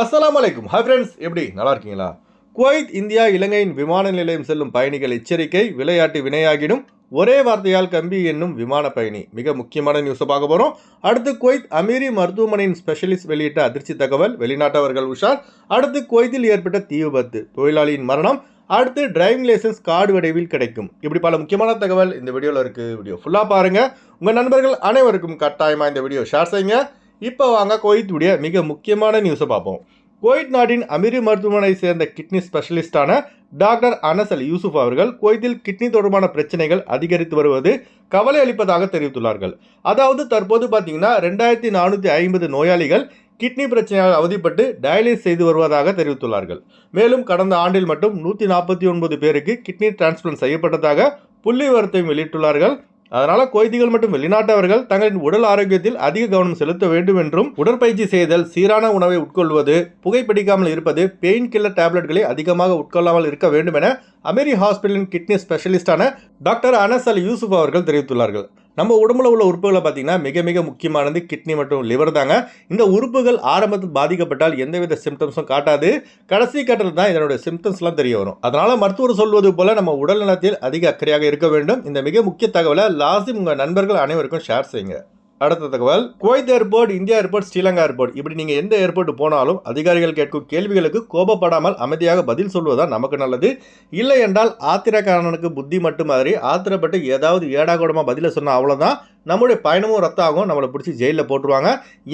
அஸ்லாம் வலைக்கும் hi friends எப்படி? நல்லா இருக்கீங்களா? குவைத் இந்தியா இலங்கையின் விமான நிலையம் செல்லும் பயணிகள் எச்சரிக்கை விளையாட்டு வினையாகிடும். ஒரே வார்த்தையால் கம்பி என்னும் விமான பயணி. மிக முக்கியமான நியூஸை பார்க்க போகிறோம் அடுத்து குவைத் அமீரி மருத்துவமனையின் ஸ்பெஷலிஸ்ட் வெளியிட்ட அதிர்ச்சி தகவல். வெளிநாட்டவர்கள் உஷார். அடுத்து குவைத்தில் ஏற்பட்ட தீ விபத்து தொழிலாளியின் மரணம். அடுத்து டிரைவிங் லைசன்ஸ் கார்டு விரைவில் கிடைக்கும். இப்படி பல முக்கியமான தகவல் இந்த வீடியோவில் இருக்குது வீடியோ ஃபுல்லாக பாருங்கள் உங்கள் நண்பர்கள் அனைவருக்கும் கட்டாயமாக இந்த வீடியோ ஷேர் செய்யுங்க. இப்போ வாங்க கோயித்துடைய மிக முக்கியமான நியூஸை பார்ப்போம். கோயிட் நாட்டின் அமீரி மருத்துவமனை சேர்ந்த கிட்னி ஸ்பெஷலிஸ்டான டாக்டர் அனஸ் யூசுப் அவர்கள் குவைத்தில் கிட்னி தொடர்பான பிரச்சனைகள் அதிகரித்து வருவது கவலை அளிப்பதாக தெரிவித்துள்ளார்கள். அதாவது தற்போது பார்த்தீங்கன்னா ரெண்டாயிரத்தி நானூற்றி ஐம்பது நோயாளிகள் கிட்னி பிரச்சனையால் அவதிப்பட்டு டயாலிஸ் செய்து வருவதாக தெரிவித்துள்ளார்கள். மேலும் கடந்த ஆண்டில் மட்டும் நூற்றி நாற்பத்தி ஒன்பது பேருக்கு கிட்னி டிரான்ஸ்பிளான்ட் செய்யப்பட்டதாக புள்ளி விவரத்தையும் வெளியிட்டுள்ளார்கள். அதனால கொய்திகள் மற்றும் வெளிநாட்டவர்கள் தங்களின் உடல் ஆரோக்கியத்தில் அதிக கவனம் செலுத்த வேண்டும் என்றும் உடற்பயிற்சி செய்தல் சீரான உணவை உட்கொள்வது புகைப்பிடிக்காமல் இருப்பது பெயின் கில்லர் டேப்லெட்களை அதிகமாக உட்கொள்ளாமல் இருக்க வேண்டும் என அமெரி ஹாஸ்பிட்டலின் கிட்னி ஸ்பெஷலிஸ்டான டாக்டர் அனஸ் அல் யூசுப் அவர்கள் தெரிவித்துள்ளார்கள். நம்ம உடம்புல உள்ள உறுப்புகளை பார்த்தீங்கன்னா மிக மிக முக்கியமானது கிட்னி மற்றும் லிவர் தாங்க. இந்த உறுப்புகள் ஆரம்பத்தில் பாதிக்கப்பட்டால் எந்தவித சிம்டம்ஸும் காட்டாது. கடைசி கட்டத்தில் தான் இதனுடைய சிம்டம்ஸ்லாம் தெரிய வரும். அதனால் மருத்துவர் சொல்வது போல் நம்ம உடல் நலத்தில் அதிக அக்கறையாக இருக்க வேண்டும். இந்த மிக முக்கிய தகவலை லாஸ்ட் உங்கள் நண்பர்கள் அனைவருக்கும் ஷேர் செய்யுங்க. அடுத்த தகவல். Kuwait airport India airport Sri Lanka airport. இப்படி நீங்கள் எந்த ஏர்போர்ட் போனாலும் அதிகாரிகள் கேட்கும் கேள்விகளுக்கு கோபப்படாமல் அமைதியாக பதில் சொல்வதுதான் நமக்கு நல்லது. இல்லை என்றால் ஆத்திரக்காரனுக்கு புத்தி மட்டும் மாதிரி ஆத்திரப்பட்டு ஏதாவது ஏடாகூடமாக பதிலை சொன்னால் அவ்வளோதான் நம்முடைய பயணமும் ரத்தாகும் ஆகும் நம்மளை பிடிச்சி ஜெயிலில் போட்டுருவாங்க.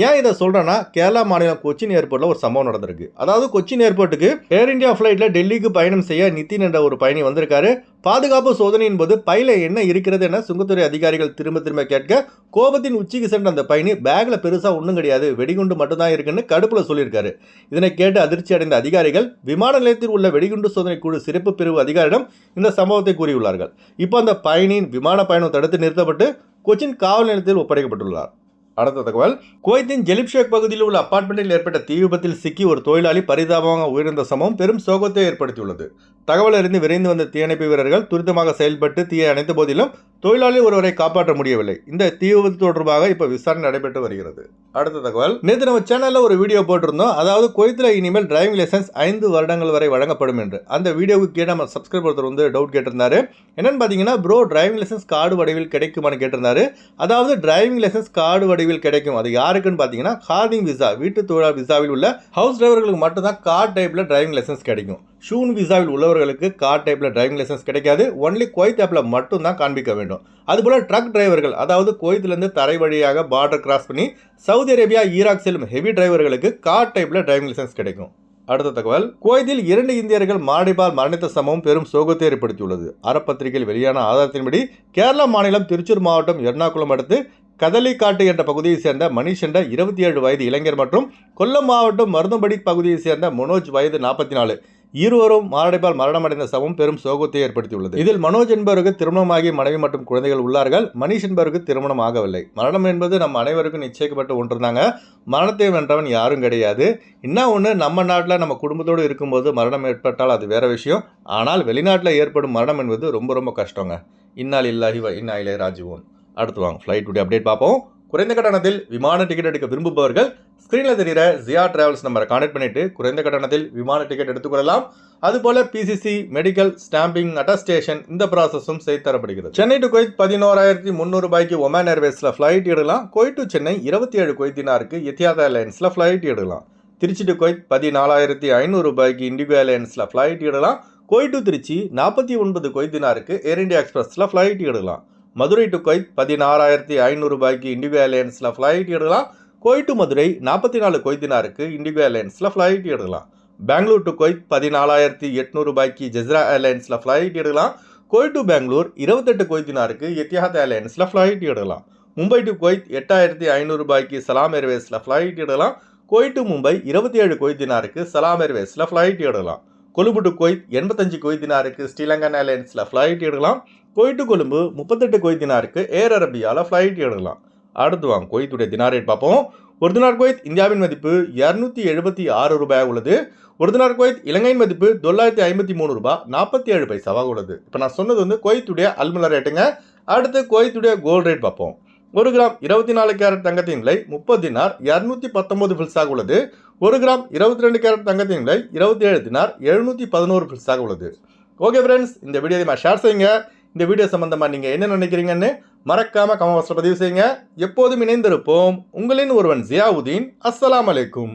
ஏன் இதை சொல்கிறேன்னா கேரளா மாநிலம் கொச்சின் ஏர்போர்ட்டில் ஒரு சம்பவம் நடந்திருக்கு. அதாவது கொச்சின் ஏர்போர்ட்டுக்கு ஏர் இந்தியா ஃப்ளைட்டில் டெல்லிக்கு பயணம் செய்ய நிதின் என்ற ஒரு பயணி வந்திருக்காரு. பாதுகாப்பு சோதனையின் போது பையில என்ன இருக்கிறது என சுங்கத்துறை அதிகாரிகள் திரும்ப திரும்ப கேட்க கோபத்தின் உச்சிக்கு சென்ற அந்த பயணி பேக்ல பெருசா ஒன்றும் கிடையாது. வெடிகுண்டு மட்டும்தான் இருக்குன்னு கடுப்புல சொல்லியிருக்காரு. இதனை கேட்டு அதிர்ச்சி அடைந்த அதிகாரிகள் விமான நிலையத்தில் உள்ள வெடிகுண்டு சோதனை குழு சிறப்பு பிரிவு அதிகாரிடம் இந்த சம்பவத்தை கூறியுள்ளார்கள். இப்போ அந்த பயணியின் விமான பயணம் தடுத்து நிறுத்தப்பட்டு கொச்சின் காவல் நிலையத்தில் ஒப்படைக்கப்பட்டுள்ளார். அடுத்த தகவல் குவைத்தின் ஜெலிப்ஷேக் பகுதியில் உள்ள அப்பார்ட்மெண்ட்டில் ஏற்பட்ட தீ விபத்தில் சிக்கி ஒரு தொழிலாளி பரிதாபமாக உயிரிழந்த சம்பவம் பெரும் சோகத்தை ஏற்படுத்தியுள்ளது. தகவல் அறிந்து விரைந்து வந்த தீயணைப்பு வீரர்கள் துரிதமாக செயல்பட்டு தீயை அணைத்த போதிலும் தொழிலாளி ஒருவரை காப்பாற்ற முடியவில்லை. இந்த தீ விபத்து தொடர்பாக இப்போ விசாரணை நடைபெற்று வருகிறது. அடுத்த தகவல். நேற்று நம்ம சேனலில் ஒரு வீடியோ போட்டிருந்தோம். அதாவது குவைத்தில் இனிமேல் டிரைவிங் லைசன்ஸ் ஐந்து வருடங்கள் வரை வழங்கப்படும் என்று. அந்த வீடியோவுக்கு கீழே நம்ம சப்ஸ்கிரைப் ஒருத்தர் வந்து டவுட் கேட்டிருந்தாரு. என்னன்னு பார்த்தீங்கன்னா ப்ரோ டிரைவிங் லைசன்ஸ் கார்டு வடிவில் கிடைக்குமான்னு கேட்டிருந்தாரு. அதாவது டிரைவிங் லைசன்ஸ் கார்டு வடிவில் கிடைக்கும். அது யாருக்குன்னு பார்த்தீங்கன்னா கார்டிங் விசா வீட்டு தொழிலாளர் விசாவில் உள்ள ஹவுஸ் டிரைவர்களுக்கு மட்டும்தான் கார் டைப்பில் டிரைவிங் லைசன்ஸ் கிடைக்கும். ஷூன் விசாவில் உள்ள டிரைவர்களுக்கு கார் டைப்பில் டிரைவிங் லைசன்ஸ் கிடைக்காது. ஒன்லி குவைத் ஆப்பில் மட்டும்தான் காண்பிக்க வேண்டும். அதுபோல் ட்ரக் டிரைவர்கள் அதாவது குவைத்திலிருந்து தரை வழியாக பார்டர் கிராஸ் பண்ணி சவுதி அரேபியா ஈராக் செல்லும் ஹெவி டிரைவர்களுக்கு கார் டைப்பில் டிரைவிங் லைசன்ஸ் கிடைக்கும். அடுத்த தகவல் குவைத்தில் இரண்டு இந்தியர்கள் மாரடைப்பால் மரணித்த சம்பவம் பெரும் சோகத்தை ஏற்படுத்தியுள்ளது. அறப்பத்திரிகையில் வெளியான ஆதாரத்தின்படி கேரள மாநிலம் திருச்சூர் மாவட்டம் எர்ணாகுளம் அடுத்து கதலிக்காட்டு என்ற பகுதியைச் சேர்ந்த மணிஷ் என்ற இருபத்தி ஏழு வயது இளைஞர் மற்றும் கொல்லம் மாவட்டம் மருதம்படி பகுதியைச் சேர்ந்த மனோஜ் வயது நாற்பத்தி நாலு. இருவரும் மாரடைப்பால் மரணமடைந்த சமம் பெரும் சோகத்தை ஏற்படுத்தியுள்ளது. இதில் மனோஜ் என்பவருக்கு திருமணமாகி மனைவி மற்றும் குழந்தைகள் உள்ளார்கள். மனிஷ் என்பவருக்கு திருமணம் ஆகவில்லை. மரணம் என்பது நம் அனைவருக்கும் நிச்சயிக்கப்பட்ட ஒன்றுதாங்க. மரணத்தை வென்றவன் யாரும் கிடையாது. என்ன ஒன்று நம்ம நாட்டில் நம்ம குடும்பத்தோடு இருக்கும்போது மரணம் ஏற்பட்டால் அது வேற விஷயம். ஆனால் வெளிநாட்டில் ஏற்படும் மரணம் என்பது ரொம்ப ரொம்ப கஷ்டங்க. இன்னால் இல்லாஹி வ இன்னா இலே ராஜுவோன் அடுத்து வாங்க ஃப்ளைட்டுடைய அப்டேட் பார்ப்போம். குறைந்த கட்டணத்தில் விமான டிக்கெட் எடுக்க விரும்புபவர்கள் ஸ்க்ரீனில் தெரிகிற ஜியா டிராவல்ஸ் நம்பரை கான்டெக்ட் பண்ணிட்டு குறைந்த கட்டணத்தில் விமான டிக்கெட் எடுத்துக்கொள்ளலாம் அதுபோல பிசிசி மெடிக்கல் ஸ்டாம்பிங் அட்டஸ்டேஷன் இந்த ப்ராசஸும் செய்து தரப்படுகிறது. சென்னை டு குவைத் பதினோராயிரத்தி முந்நூறு ரூபாய்க்கு ஒமேன் ஏர்வேஸில் ஃப்ளைட் எடுக்கலாம். குவைத் டு சென்னை இருபத்தி ஏழு குவைத்தினாருக்கு எத்தியாத் ஏர்லைன்ஸில் ஃப்ளைட் எடுக்கலாம். திருச்சி டு குவைத் பதினாலாயிரத்தி ஐநூறு ரூபாய்க்கு இண்டிகோ ஏர்லைன்ஸில் ஃப்ளைட் எடுக்கலாம். குவைத் டு திருச்சி நாற்பத்தி ஒன்பது கொய்தினாருக்கு ஏர் இண்டியா எக்ஸ்பிரஸில் ஃப்ளைட் எடுக்கலாம். மதுரை டு கொய்த் பதினாறாயிரத்தி ஐநூறு ரூபாய்க்கு இண்டிகோ ஏர்லைன்ஸில் ஃப்ளைட் எடுக்கலாம். கோய் டு மதுரை நாற்பத்தி நாலு கொய்தினாருக்கு இண்டிகோ ஏர்லைன்ஸில் ஃப்ளைட் எடுக்கலாம். பெங்களூர் டு கொய்த் பதினாலாயிரத்தி எட்நூறு ரூபாய்க்கு ஜெஸ்ரா ஏர்லைன்ஸில் ஃப்ளைட் எடுக்கலாம். கோய் டு பெங்களூர் இருபத்தெட்டு கொய்தினாருக்கு எத்தியாத் ஏர்லைன்ஸில் ஃப்ளைட் எடுக்கலாம். மும்பை டு கொய்த் எட்டாயிரத்தி ஐநூறு ரூபாய்க்கு சலாம் ஏர்வேஸில் ஃப்ளைட் எடுக்கலாம். கோய் டு மும்பை இருபத்தி ஏழு கொய்தினாருக்கு சலாம் ஏர்வேஸில் ஃப்ளைட் எடுக்கலாம். கொழும்பு டு கொய்த் எண்பத்தஞ்சு கொய்தினாருக்கு ஸ்ரீலங்கன் ஏர்லைன்ஸில் ஃப்ளைட் எடுக்கலாம். கொய்ட்டு கொழும்பு முப்பத்தெட்டு கொய்த் தினாருக்கு ஏர் அரபியாவில் ஃப்ளைட் எடுக்கலாம். அடுத்து வாங்க கொய்த்துடைய தினார் ரேட் பார்ப்போம். ஒரு தினார் குவைத் இந்தியாவின் மதிப்பு இரநூத்தி எழுபத்தி ஆறு ரூபாய் உள்ளது. ஒரு தினார் குவைத் இலங்கையின் மதிப்பு தொள்ளாயிரத்தி ஐம்பத்தி மூணு ரூபாய் நாற்பத்தி ஏழு பைசாவாக உள்ளது. இப்போ நான் சொன்னது வந்து கொய்த்துடைய அல்முலா ரேட்டுங்க அடுத்து குவைத்துடைய கோல்ட் ரேட் பார்ப்போம். ஒரு கிராம் இருபத்தி நாலு கேரட் தங்கத்தின் விலை முப்பது தினார் இரநூத்தி பத்தொன்பது ஃபில்ஸாக உள்ளது. ஒரு கிராம் இருபத்தி ரெண்டு கேரட் தங்கத்தின் விலை இருபத்தி ஏழு தினார் எழுநூற்றி பதினோரு ஃபில்ஸாக உள்ளது. ஓகே ஃப்ரெண்ட்ஸ் இந்த வீடியோ நான் ஷேர் செய்யுங்க. இந்த வீடியோ சம்பந்தமாக நீங்கள் என்ன நினைக்கிறீங்கன்னு மறக்காமல் கமெண்ட் பாக்ஸில் பதிவு செய்யுங்க. எப்போதும் இணைந்திருப்போம். உங்களின் ஒருவன் ஜியாவுதீன். அஸ்லாம் அலைக்கும்.